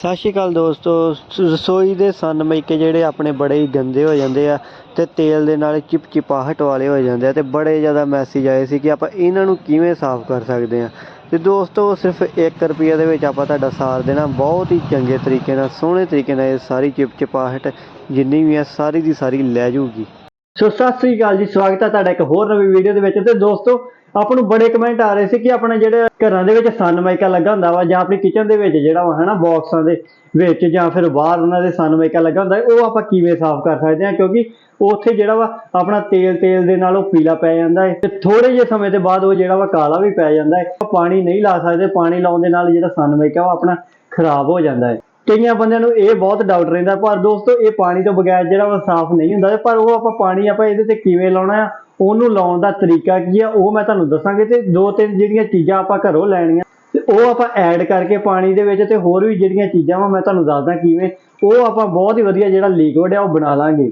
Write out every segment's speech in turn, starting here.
ਸਤਿ ਸ਼੍ਰੀ ਅਕਾਲ ਦੋਸਤੋ। ਸ- ਰਸੋਈ ਦੇ ਸਨਮਾਈਕੇ ਜਿਹੜੇ ਆਪਣੇ ਬੜੇ ਹੀ ਗੰਦੇ ਹੋ ਜਾਂਦੇ ਆ ਤੇ ਤੇਲ ਦੇ ਨਾਲ ਚਿਪਚਿਪਾਹਟ ਵਾਲੇ ਹੋ ਜਾਂਦੇ ਆ ਤੇ ਬੜੇ ਜ਼ਿਆਦਾ ਮੈਸੇਜ ਆਏ ਸੀ ਕਿ ਆਪਾਂ ਇਹਨਾਂ ਨੂੰ ਕਿਵੇਂ ਸਾਫ਼ ਕਰ ਸਕਦੇ ਆ। ਤੇ ਦੋਸਤੋ, ਸਿਰਫ 1 ਰੁਪਿਆ ਦੇ ਵਿੱਚ ਆਪਾਂ ਤੁਹਾਡਾ ਸਾਰ ਦੇਣਾ। ਬਹੁਤ ਹੀ ਚੰਗੇ ਤਰੀਕੇ ਨਾਲ, ਸੋਹਣੇ ਤਰੀਕੇ ਨਾਲ ਇਹ ਸਾਰੀ ਚਿਪਚਿਪਾਹਟ ਜਿੰਨੀ ਵੀ ਆ, ਸਾਰੀ ਦੀ ਸਾਰੀ ਲੈ ਜਾਊਗੀ ਸੋ ਸਤਿ ਸ੍ਰੀ ਅਕਾਲ ਜੀ, ਸਵਾਗਤ ਹੈ ਤੁਹਾਡਾ ਇੱਕ ਹੋਰ ਨਵੀਂ ਵੀਡੀਓ ਦੇ ਵਿੱਚ। ਤੇ ਦੋਸਤੋ ਆਪਾਂ ਨੂੰ ਬੜੇ ਕਮੈਂਟ ਆ ਰਹੇ ਸੀ ਕਿ ਆਪਣੇ ਜਿਹੜੇ ਘਰਾਂ ਦੇ ਵਿੱਚ ਸਨਮਾਈਕਾ ਲੱਗਾ ਹੁੰਦਾ ਵਾ ਜਾਂ ਆਪਣੀ ਕਿਚਨ ਦੇ ਵਿੱਚ ਜਿਹੜਾ ਵਾ ਹਨਾ ਬਾਕਸਾਂ ਦੇ ਵਿੱਚ ਜਾਂ ਫਿਰ ਬਾਹਰ ਉਹਨਾਂ ਦੇ ਸਨਮਾਈਕਾ ਲੱਗਾ ਹੁੰਦਾ ਹੈ, ਉਹ ਆਪਾਂ ਕਿਵੇਂ ਸਾਫ਼ ਕਰ ਸਕਦੇ ਹਾਂ? ਕਿਉਂਕਿ ਉੱਥੇ ਜਿਹੜਾ ਵਾ ਆਪਣਾ ਤੇਲ ਤੇਲ ਦੇ ਨਾਲ ਉਹ ਪੀਲਾ ਪੈ ਜਾਂਦਾ ਹੈ ਤੇ ਥੋੜੇ ਜਿਹੇ ਸਮੇਂ ਦੇ ਬਾਅਦ ਉਹ ਜਿਹੜਾ ਵਾ ਕਾਲਾ ਵੀ ਪੈ ਜਾਂਦਾ ਹੈ। ਆਪਾਂ ਪਾਣੀ ਨਹੀਂ ਲਾ ਸਕਦੇ ਪਾਣੀ ਲਾਉਣ ਦੇ ਨਾਲ ਜਿਹੜਾ ਸਨਮਾਈਕਾ ਵਾ ਆਪਣਾ ਖਰਾਬ ਹੋ ਜਾਂਦਾ ਹੈ। ਕਈਆਂ ਬੰਦਿਆਂ ਨੂੰ ਇਹ ਬਹੁਤ ਡਾਊਟ ਰਹਿੰਦਾ, ਪਰ ਦੋਸਤੋ, ਇਹ ਪਾਣੀ ਤੋਂ ਬਗੈਰ ਜਿਹੜਾ ਵਾ ਸਾਫ਼ ਨਹੀਂ ਹੁੰਦਾ। ਪਰ ਉਹ ਆਪਾਂ ਪਾਣੀ ਆਪਾਂ ਇਹਦੇ ਤੇ ਕਿਵੇਂ ਲਾਉਣਾ ਆ, ਉਹਨੂੰ ਲਾਉਣ ਦਾ ਤਰੀਕਾ ਕੀ ਆ, ਉਹ ਮੈਂ ਤੁਹਾਨੂੰ ਦੱਸਾਂਗੇ ਤੇ ਦੋ ਤਿੰਨ ਜਿਹੜੀਆਂ ਚੀਜ਼ਾਂ ਆਪਾਂ ਘਰੋਂ ਲੈਣੀਆਂ, ਤੇ ਉਹ ਆਪਾਂ ਐਡ ਕਰਕੇ ਪਾਣੀ ਦੇ ਵਿੱਚ ਤੇ ਹੋਰ ਵੀ ਜਿਹੜੀਆਂ ਚੀਜ਼ਾਂ ਵਾ ਮੈਂ ਤੁਹਾਨੂੰ ਦੱਸਦਾ ਕਿਵੇਂ, ਉਹ ਆਪਾਂ ਬਹੁਤ ਹੀ ਵਧੀਆ ਜਿਹੜਾ ਲਿਕਵਿਡ ਆ ਉਹ ਬਣਾ ਲਾਂਗੇ।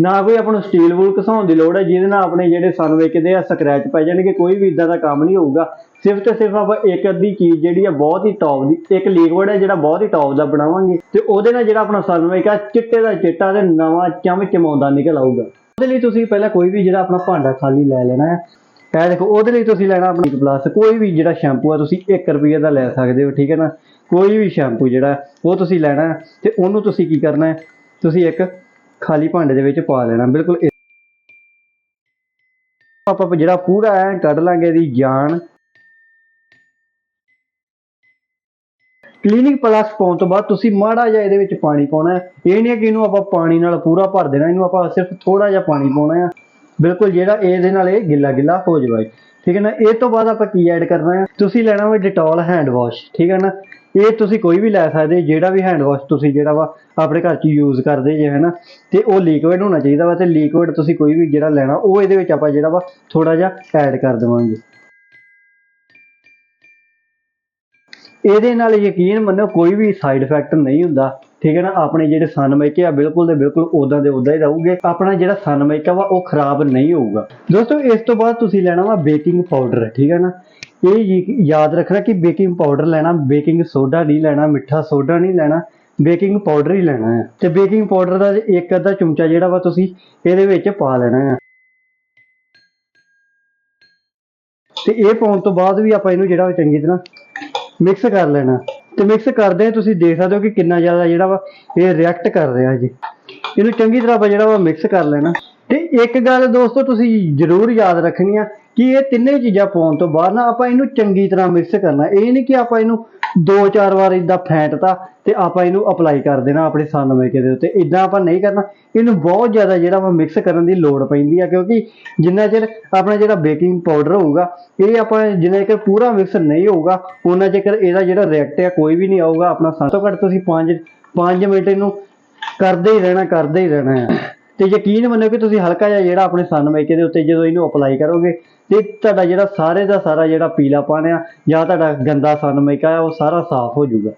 ਨਾ ਕੋਈ ਆਪਾਂ ਨੂੰ ਸਟੀਲ ਵੂਲ ਘਸਾਉਣ ਦੀ ਲੋੜ ਹੈ, ਜਿਹਦੇ ਨਾਲ ਆਪਣੇ ਜਿਹੜੇ ਸਨ ਵੇਚਦੇ ਆ ਸਕ੍ਰੈਚ ਪੈ ਜਾਣਗੇ, ਕੋਈ ਵੀ ਇਦਾਂ ਦਾ ਕੰਮ ਨਹੀਂ ਹੋਊਗਾ। ਸਿਰਫ ਤੇ ਸਿਰਫ ਆਪਾਂ ਇੱਕ ਅੱਧੀ ਚੀਜ਼ ਜਿਹੜੀ ਆ, ਬਹੁਤ ਹੀ ਟੌਪ ਦੀ, ਇੱਕ ਲਿਕਵਿਡ ਹੈ ਜਿਹੜਾ ਬਹੁਤ ਹੀ ਟੌਪ ਦਾ ਬਣਾਵਾਂਗੇ। ਤੇ ਉਹਦੇ ਨਾਲ ਜਿਹੜਾ ਆਪਣਾ ਸਨ ਵੇਚਾ ਚਿੱਟੇ ਦਾ ਚਿੱਟਾ ਤੇ ਨਵਾਂ ਚਮ ਚਮਾਉਂਦਾ ਨਿਕਲ ਆਊਗਾ। ਉਹਦੇ ਲਈ ਤੁਸੀਂ ਪਹਿਲਾਂ ਕੋਈ ਵੀ ਜਿਹੜਾ ਆਪਣਾ ਭਾਂਡਾ ਖਾਲੀ ਲੈ ਲੈਣਾ ਹੈ। ਇਹ ਦੇਖੋ, ਉਹਦੇ ਲਈ ਤੁਸੀਂ ਲੈਣਾ ਆਪਣੀ ਪਲੱਸ ਕੋਈ ਵੀ ਜਿਹੜਾ ਸ਼ੈਂਪੂ ਆ, ਤੁਸੀਂ 1 ਰੁਪਏ ਦਾ ਲੈ ਸਕਦੇ ਹੋ, ਠੀਕ ਹੈ ਨਾ? ਕੋਈ ਵੀ ਸ਼ੈਂਪੂ ਜਿਹੜਾ, ਉਹ ਤੁਸੀਂ ਲੈਣਾ ਹੈ। ਤੇ ਉਹਨੂੰ ਤੁਸੀਂ ਕੀ ਕਰਨਾ ਹੈ? ਤੁਸੀਂ ਇੱਕ ਖਾਲੀ ਭਾਂਡੇ ਦੇ ਵਿੱਚ ਪਾ ਦੇਣਾ, ਬਿਲਕੁਲ ਆਪਾਂ ਜਿਹੜਾ ਪੂਰਾ ਐ ਕੱਢ ਲਾਂਗੇ ਇਹਦੀ ਜਾਨ। ਕਲੀਨਿਕ ਪਲੱਸ ਪਾਉਣ ਤੋਂ ਬਾਅਦ ਤੁਸੀਂ ਮਾੜਾ ਜਿਹਾ ਇਹਦੇ ਵਿੱਚ ਪਾਣੀ ਪਾਉਣਾ ਹੈ। ਇਹ ਨਹੀਂ ਹੈ ਕਿ ਇਹਨੂੰ ਆਪਾਂ ਪਾਣੀ ਨਾਲ ਪੂਰਾ ਭਰ ਦੇਣਾ, ਇਹਨੂੰ ਆਪਾਂ ਸਿਰਫ ਥੋੜਾ ਜਿਹਾ ਪਾਣੀ ਪਾਉਣਾ ਹੈ। ਬਿਲਕੁਲ ਜਿਹੜਾ ਇਹਦੇ ਨਾਲ ਇਹ ਗਿੱਲਾ ਗਿੱਲਾ ਹੋ ਜਾਵੇ। ਠੀਕ ਹੈ ਨਾ? ਇਹ ਤੋਂ ਬਾਅਦ ਆਪਾਂ ਕੀ ਐਡ ਕਰਨਾ ਹੈ? ਤੁਸੀਂ ਲੈਣਾ ਵਾ ਡਿਟੋਲ ਹੈਂਡ ਵਾਸ਼ ਠੀਕ ਹੈ ਨਾ? ਇਹ ਤੁਸੀਂ ਕੋਈ ਵੀ ਲੈ ਸਕਦੇ, ਜਿਹੜਾ ਵੀ ਹੈਂਡ ਵਾਸ਼ ਤੁਸੀਂ ਜਿਹੜਾ ਵਾ ਆਪਣੇ ਘਰ 'ਚ ਯੂਜ਼ ਕਰਦੇ ਜੇ ਹਨਾ ਤੇ ਉਹ ਲਿਕੁਇਡ ਹੋਣਾ ਚਾਹੀਦਾ ਵਾ ਤੇ ਲਿਕੁਇਡ ਤੁਸੀਂ ਕੋਈ ਵੀ ਜਿਹੜਾ ਲੈਣਾ, ਉਹ ਇਹਦੇ ਵਿੱਚ ਆਪਾਂ ਜਿਹੜਾ ਵਾ ਥੋੜਾ ਜਿਹਾ ਐਡ ਕਰ ਦੇਵਾਂਗੇ। ਇਹਦੇ ਨਾਲ ਯਕੀਨ ਮੰਨੋ ਕੋਈ ਵੀ ਸਾਈਡ ਇਫੈਕਟ ਨਹੀਂ ਹੁੰਦਾ। ਠੀਕ ਹੈ ਨਾ, ਆਪਣੇ ਜਿਹੜੇ ਸਨਮਾਈਕੇ ਆ, ਬਿਲਕੁਲ ਦੇ ਬਿਲਕੁਲ ਉਦਾਂ ਦੇ ਉਦਾਂ ਹੀ ਰਹੂਗੇ। ਆਪਣਾ ਜਿਹੜਾ ਸਨਮਾਈਕਾ ਵਾ, ਉਹ ਖਰਾਬ ਨਹੀਂ ਹੋਊਗਾ। ਦੋਸਤੋ, ਇਸ ਤੋਂ ਬਾਅਦ ਤੁਸੀਂ ਲੈਣਾ ਵਾ ਬੇਕਿੰਗ ਪਾਊਡਰ, ਠੀਕ ਹੈ ਨਾ? ਇਹ ਯਾਦ ਰੱਖਣਾ ਕਿ ਬੇਕਿੰਗ ਪਾਊਡਰ ਲੈਣਾ, ਬੇਕਿੰਗ ਸੋਡਾ ਨਹੀਂ ਲੈਣਾ, ਮਿੱਠਾ ਸੋਡਾ ਨਹੀਂ ਲੈਣਾ, ਬੇਕਿੰਗ ਪਾਊਡਰ ਹੀ ਲੈਣਾ ਹੈ। ਤੇ ਬੇਕਿੰਗ ਪਾਊਡਰ ਦਾ ਇੱਕ ਅੱਧਾ ਚਮਚਾ ਜਿਹੜਾ ਵਾ ਤੁਸੀਂ ਇਹਦੇ ਵਿੱਚ ਪਾ ਲੈਣਾ ਹੈ। ਤੇ ਇਹ ਪਾਉਣ ਤੋਂ ਬਾਅਦ ਵੀ ਆਪਾਂ ਇਹਨੂੰ ਜਿਹੜਾ ਵਾ ਚੰਗੀ ਤਰ੍ਹਾਂ ਮਿਕਸ ਕਰ ਲੈਣਾ। ਤੇ ਮਿਕਸ ਕਰਦੇ ਤੁਸੀਂ ਦੇਖ ਸਕਦੇ ਹੋ ਕਿ ਕਿੰਨਾ ਜ਼ਿਆਦਾ ਜਿਹੜਾ ਵਾ ਇਹ ਰਿਐਕਟ ਕਰ ਰਿਹਾ ਜੀ। ਇਹਨੂੰ ਚੰਗੀ ਤਰ੍ਹਾਂ ਆਪਾਂ ਜਿਹੜਾ ਵਾ ਮਿਕਸ ਕਰ ਲੈਣਾ। ਤੇ ਇੱਕ ਗੱਲ ਦੋਸਤੋ ਤੁਸੀਂ ਜ਼ਰੂਰ ਯਾਦ ਰੱਖਣੀ ਆ ਕਿ ਇਹ ਤਿੰਨੇ ਚੀਜ਼ਾਂ ਪਾਉਣ ਤੋਂ ਬਾਅਦ ਨਾ ਆਪਾਂ ਇਹਨੂੰ ਚੰਗੀ ਤਰ੍ਹਾਂ ਮਿਕਸ ਕਰਨਾ। ਇਹ ਨਹੀਂ ਕਿ ਆਪਾਂ ਇਹਨੂੰ ਦੋ ਚਾਰ ਵਾਰ ਇਦਾਂ ਫੈਂਟਤਾ ਤੇ ਆਪਾਂ ਇਹਨੂੰ ਅਪਲਾਈ ਕਰ ਦੇਣਾ ਆਪਣੇ ਸਨਮੇਕੇ ਦੇ ਉੱਤੇ। ਇਦਾਂ ਆਪਾਂ ਨਹੀਂ ਕਰਨਾ। ਇਹਨੂੰ ਬਹੁਤ ਜ਼ਿਆਦਾ ਜਿਹੜਾ ਵਾ ਮਿਕਸ ਕਰਨ ਦੀ ਲੋੜ ਪੈਂਦੀ ਆ ਕਿਉਂਕਿ ਜਿੰਨਾ ਚਿਰ ਆਪਣਾ ਜਿਹੜਾ ਬੇਕਿੰਗ ਪਾਊਡਰ ਹੋਊਗਾ, ਇਹ ਆਪਾਂ ਜਿੰਨਾ ਚਿਰ ਪੂਰਾ ਮਿਕਸ ਨਹੀਂ ਹੋਊਗਾ ਉਹਨਾਂ ਚਿਰ ਇਹਦਾ ਜਿਹੜਾ ਰਿਐਕਟ ਆ ਕੋਈ ਵੀ ਨਹੀਂ ਆਊਗਾ। ਆਪਣਾ ਸਭ ਤੋਂ ਘੱਟ ਤੁਸੀਂ 5 5 ਮਿੰਟ ਇਹਨੂੰ ਕਰਦੇ ਹੀ ਰਹਿਣਾ, ਕਰਦੇ ਹੀ ਰਹਿਣਾ ਹੈ ਤੇ ਯਕੀਨ ਮੰਨੋ ਕਿ ਤੁਸੀਂ ਹਲਕਾ ਜਿਹਾ ਜਿਹੜਾ ਆਪਣੇ ਸਨਮਾਈਕੇ ਦੇ ਉੱਤੇ ਜਦੋਂ ਇਹਨੂੰ ਅਪਲਾਈ ਕਰੋਗੇ ਤੇ ਤੁਹਾਡਾ ਜਿਹੜਾ ਸਾਰੇ ਦਾ ਸਾਰਾ ਜਿਹੜਾ ਪੀਲਾਪਨ ਆ ਜਾਂ ਤੁਹਾਡਾ ਗੰਦਾ ਸਨਮਾਈਕਾ ਆ, ਉਹ ਸਾਰਾ ਸਾਫ਼ ਹੋ ਜਾਊਗਾ।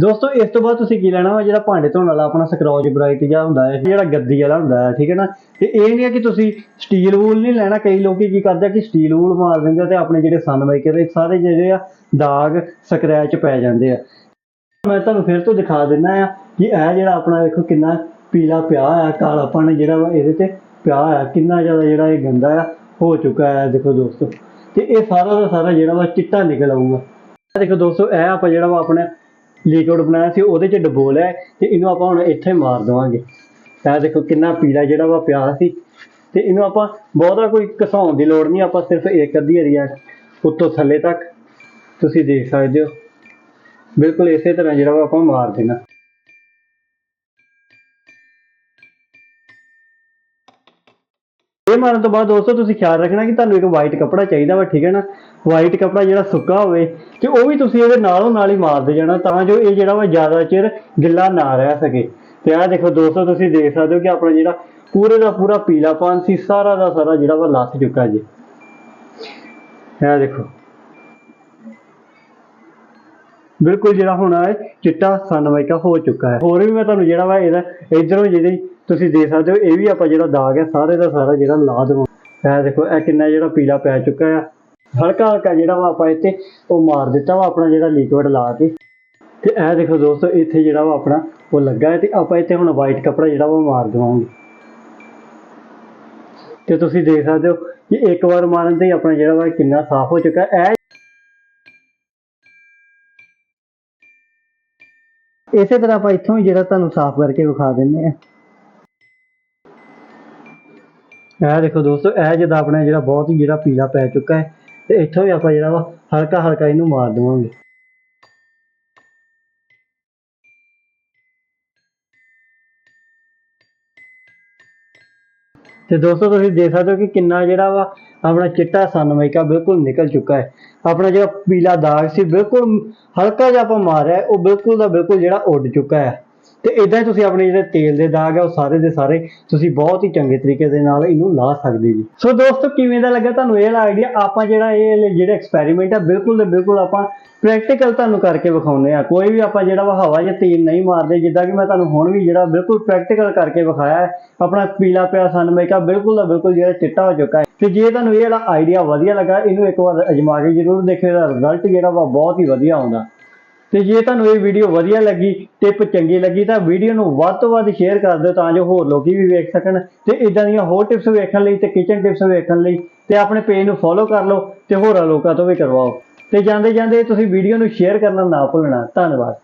ਦੋਸਤੋ, ਇਸ ਤੋਂ ਬਾਅਦ ਤੁਸੀਂ ਕੀ ਲੈਣਾ ਵਾ? ਜਿਹੜਾ ਭਾਂਡੇ ਧੋਣ ਵਾਲਾ ਆਪਣਾ ਸਕਰੋਚ ਬ੍ਰਾਈਟ ਜਿਹਾ ਹੁੰਦਾ ਹੈ, ਜਿਹੜਾ ਗੱਦੀ ਵਾਲਾ ਹੁੰਦਾ ਹੈ, ਠੀਕ ਹੈ ਨਾ? ਤੇ ਇਹ ਨਹੀਂ ਹੈ ਕਿ ਤੁਸੀਂ ਸਟੀਲ ਵੂਲ ਨਹੀਂ ਲੈਣਾ। ਕਈ ਲੋਕੀ ਕੀ ਕਰਦੇ ਆ ਕਿ ਸਟੀਲ ਵੂਲ ਮਾਰ ਦਿੰਦੇ ਤੇ ਆਪਣੇ ਜਿਹੜੇ ਸਨਮਾਈਕੇ ਦੇ ਸਾਰੇ ਜਿਹੜੇ ਆ ਦਾਗ ਸਕ੍ਰੈਚ ਪੈ ਜਾਂਦੇ ਆ। ਮੈਂ ਤੁਹਾਨੂੰ ਫਿਰ ਤੋਂ ਦਿਖਾ ਦਿੰਦਾ ਆ ਕਿ ਇਹ ਜਿਹੜਾ ਆਪਣਾ ਵੇਖੋ ਕਿੰਨਾ ਪੀਲਾ ਪਿਆ ਆ ਕਾਲਾਪਣ ਜਿਹੜਾ ਵਾ ਇਹਦੇ ਤੇ ਪਿਆ ਆ ਕਿੰਨਾ ਜ਼ਿਆਦਾ ਜਿਹੜਾ ਇਹ ਗੰਦਾ ਆ, ਹੋ ਚੁੱਕਾ ਹੈ ਦੇਖੋ ਦੋਸਤੋ। ਤੇ ਇਹ ਸਾਰਾ ਦਾ ਸਾਰਾ ਜਿਹੜਾ ਵਾ ਚਿੱਟਾ ਨਿਕਲ ਆਊਗਾ। ਇਹ ਦੇਖੋ ਦੋਸਤੋ, ਇਹ ਆਪਾਂ ਜਿਹੜਾ ਵਾ ਆਪਣੇ ਲਿਕਵਿਡ ਬਣਾਇਆ ਸੀ, ਉਹਦੇ ਚ ਡਬੋ ਲਿਆ ਹੈ ਤੇ ਇਹਨੂੰ ਆਪਾਂ ਹੁਣ ਇੱਥੇ ਮਾਰ ਦੇਵਾਂਗੇ। ਇਹ ਦੇਖੋ ਕਿੰਨਾ ਪੀਲਾ ਜਿਹੜਾ ਵਾ ਪਿਆ ਸੀ। ਤੇ ਇਹਨੂੰ ਆਪਾਂ ਬਹੁਤਾ ਕੋਈ ਘਸਾਉਣ ਦੀ ਲੋੜ ਨਹੀਂ, ਆਪਾਂ ਸਿਰਫ ਇੱਕ ਅੱਧੀ ਏਰੀਆ ਉੱਤੋਂ ਥੱਲੇ ਤੱਕ ਤੁਸੀਂ ਦੇਖ ਸਕਦੇ ਹੋ। ਬਿਲਕੁਲ ਇਸੇ ਤਰ੍ਹਾਂ ਜਿਹੜਾ ਵਾ ਆਪਾਂ ਮਾਰ ਦੇਣਾ। ਇਹ ਮਾਰਨ ਤੋਂ ਬਾਅਦ ਦੋਸਤੋ ਤੁਸੀਂ ਖਿਆਲ ਰੱਖਣਾ ਕਿ ਤੁਹਾਨੂੰ ਇੱਕ ਵਾਈਟ ਕੱਪੜਾ ਚਾਹੀਦਾ ਵਾ, ਠੀਕ ਹੈ ਨਾ? ਵਾਈਟ ਕੱਪੜਾ ਜਿਹੜਾ ਸੁੱਕਾ ਹੋਵੇ ਤੇ ਉਹ ਵੀ ਤੁਸੀਂ ਇਹਦੇ ਨਾਲੋਂ ਨਾਲ ਹੀ ਮਾਰਦੇ ਜਾਣਾ ਤਾਂ ਜੋ ਇਹ ਜਿਹੜਾ ਵਾ ਜ਼ਿਆਦਾ ਚਿਰ ਗਿੱਲਾ ਨਾ ਰਹਿ ਸਕੇ। ਤੇ ਆਹ ਦੇਖੋ ਦੋਸਤੋ, ਤੁਸੀਂ ਦੇਖ ਸਕਦੇ ਹੋ ਕਿ ਆਪਣਾ ਜਿਹੜਾ ਪੂਰੇ ਦਾ ਪੂਰਾ ਪੀਲਾਪਨ ਸੀ, ਸਾਰਾ ਦਾ ਸਾਰਾ ਜਿਹੜਾ ਵਾ ਲੱਥ ਚੁੱਕਾ ਜੀ। ਇਹ ਦੇਖੋ। ਬਿਲਕੁਲ ਜਿਹੜਾ ਹੁਣ ਹੈ, ਚਿੱਟਾ ਸਨਮਾਈਕਾ ਹੋ ਚੁੱਕਾ ਹੈ। ਹੋਰ ਵੀ ਮੈਂ ਤੁਹਾਨੂੰ ਜਿਹੜਾ ਵਾ ਇਹਦਾ, ਇਧਰੋਂ ਜਿਹੜੀ ਤੁਸੀਂ ਦੇਖ ਸਕਦੇ ਹੋ, ਇਹ ਵੀ ਆਪਾਂ ਜਿਹੜਾ ਦਾਗ ਹੈ, ਸਾਰੇ ਦਾ ਸਾਰਾ ਜਿਹੜਾ ਲਾ ਦੇਵਾਂ। ਇਹ ਦੇਖੋ, ਇਹ ਕਿੰਨਾ ਜਿਹੜਾ ਪੀਲਾ ਪੈ ਚੁੱਕਾ ਆ। ਹਲਕਾ ਹਲਕਾ ਜਿਹੜਾ ਵਾ ਆਪਾਂ ਇੱਥੇ, ਉਹ ਮਾਰ ਦਿੱਤਾ ਵਾ ਆਪਣਾ ਜਿਹੜਾ ਲਿਕਵਿਡ ਲਾ ਕੇ। ਤੇ ਇਹ ਦੇਖੋ ਦੋਸਤੋ, ਇੱਥੇ ਜਿਹੜਾ ਵਾ ਆਪਣਾ, ਉਹ ਲੱਗਾ ਹੈ ਤੇ ਆਪਾਂ ਇੱਥੇ ਹੁਣ ਵਾਈਟ ਕੱਪੜਾ ਜਿਹੜਾ ਵਾ ਮਾਰ ਦੇਵਾਂਗੇ। ਤੇ ਤੁਸੀਂ ਦੇਖ ਸਕਦੇ ਹੋ ਕਿ ਇੱਕ ਵਾਰ ਮਾਰਨ ਤੇ ਆਪਣਾ ਜਿਹੜਾ ਵਾ ਕਿੰਨਾ ਸਾਫ਼ ਹੋ ਚੁੱਕਾ ਹੈ। ਇਸੇ ਤਰ੍ਹਾਂ ਆਪਾਂ ਇੱਥੋਂ ਹੀ ਜਿਹੜਾ ਤੁਹਾਨੂੰ ਸਾਫ਼ ਕਰਕੇ ਵਿਖਾ ਦਿੰਦੇ ਆ ਇਹ ਦੇਖੋ ਦੋਸਤੋ, ਇਹ ਜਿਹਦਾ ਆਪਣਾ ਜਿਹੜਾ ਬਹੁਤ ਹੀ ਜਿਹੜਾ ਪੀਲਾ ਪੈ ਚੁੱਕਾ ਹੈ, ਤੇ ਇੱਥੋਂ ਵੀ ਆਪਾਂ ਜਿਹੜਾ ਵਾ ਹਲਕਾ ਹਲਕਾ ਇਹਨੂੰ ਮਾਰ ਦੇਵਾਂਗੇ। ਤੇ ਦੋਸਤੋ, ਤੁਸੀਂ ਦੇਖ ਸਕਦੇ ਹੋ ਕਿ ਕਿੰਨਾ ਜਿਹੜਾ ਵਾ ਆਪਣਾ ਚਿੱਟਾ ਸਨਮਾਈਕਾ ਬਿਲਕੁਲ ਨਿਕਲ ਚੁੱਕਾ ਹੈ। ਆਪਣਾ ਜਿਹੜਾ ਪੀਲਾ ਦਾਗ ਸੀ ਬਿਲਕੁਲ ਹਲਕਾ ਜਿਹਾ ਆਪਾਂ ਮਾਰਿਆ ਹੈ, ਉਹ ਬਿਲਕੁਲ ਦਾ ਬਿਲਕੁਲ ਜਿਹੜਾ ਉੱਡ ਚੁੱਕਾ ਹੈ। ਤੇ ਇਦਾਂ ਹੀ ਤੁਸੀਂ ਆਪਣੇ ਜਿਹੜੇ ਤੇਲ ਦੇ ਦਾਗ ਆ, ਉਹ ਸਾਰੇ ਦੇ ਸਾਰੇ ਤੁਸੀਂ ਬਹੁਤ ਹੀ ਚੰਗੇ ਤਰੀਕੇ ਦੇ ਨਾਲ ਇਹਨੂੰ ਲਾ ਸਕਦੇ ਜੀ। ਸੋ ਦੋਸਤੋ, ਕਿਵੇਂ ਦਾ ਲੱਗਾ ਤੁਹਾਨੂੰ ਇਹ ਆਈਡੀਆ ਆਪਾਂ ਜਿਹੜਾ ਇਹ ਜਿਹੜਾ ਐਕਸਪੈਰੀਮੈਂਟ ਆ, ਬਿਲਕੁਲ ਦੇ ਬਿਲਕੁਲ ਆਪਾਂ ਪ੍ਰੈਕਟੀਕਲ ਤੁਹਾਨੂੰ ਕਰਕੇ ਵਿਖਾਉਂਦੇ ਆ। ਕੋਈ ਵੀ ਆਪਾਂ ਜਿਹੜਾ ਵਾ ਹਵਾ ਜਾਂ ਤੇਲ ਨਹੀਂ ਮਾਰਦੇ, ਜਿੱਦਾਂ ਕਿ ਮੈਂ ਤੁਹਾਨੂੰ ਹੁਣ ਵੀ ਜਿਹੜਾ ਬਿਲਕੁਲ ਪ੍ਰੈਕਟੀਕਲ ਕਰਕੇ ਵਿਖਾਇਆ ਹੈ। ਆਪਣਾ ਪੀਲਾ ਪਿਆ ਸਨ ਸਨਮੇਕਾ ਬਿਲਕੁਲ ਦਾ ਬਿਲਕੁਲ ਜਿਹੜਾ ਚਿੱਟਾ ਹੋ ਚੁੱਕਾ ਹੈ। ਤੇ ਜੇ ਤੁਹਾਨੂੰ ਇਹ ਜਿਹੜਾ ਆਈਡੀਆ ਵਧੀਆ ਲੱਗਾ, ਇਹਨੂੰ ਇੱਕ ਵਾਰ ਅਜਮਾ ਕੇ ਜ਼ਰੂਰ ਦੇਖਿਓ, ਇਹਦਾ ਰਿਜ਼ਲਟ ਜਿਹੜਾ ਵਾ ਬਹੁਤ ਹੀ ਵਧੀਆ ਆਉਂਦਾ। ਤੇ ਜੇ ਤੁਹਾਨੂੰ ਇਹ ਵੀਡੀਓ ਵਧੀਆ ਲੱਗੀ ਟਿਪ ਚੰਗੀ ਲੱਗੀ, ਤਾਂ ਵੀਡੀਓ ਨੂੰ ਵੱਧ ਤੋਂ ਵੱਧ ਸ਼ੇਅਰ ਕਰ ਦਿਓ ਤਾਂ ਜੋ ਹੋਰ ਲੋਕੀ ਵੀ ਵੇਖ ਸਕਣ। ਤੇ ਇਦਾਂ ਦੀਆਂ ਹੋਰ ਟਿਪਸ ਵੇਖਣ ਲਈ ਤੇ ਕਿਚਨ ਟਿਪਸ ਵੇਖਣ ਲਈ ਤੇ ਆਪਣੇ ਪੇਜ ਨੂੰ ਫੋਲੋ ਕਰ ਲਓ ਤੇ ਹੋਰਾਂ ਲੋਕਾਂ ਤੋਂ ਵੀ ਕਰਵਾਓ। ਤੇ ਜਾਂਦੇ ਜਾਂਦੇ ਤੁਸੀਂ ਵੀਡੀਓ ਨੂੰ ਸ਼ੇਅਰ ਕਰਨਾ ਨਾ ਭੁੱਲਣਾ। ਧੰਨਵਾਦ।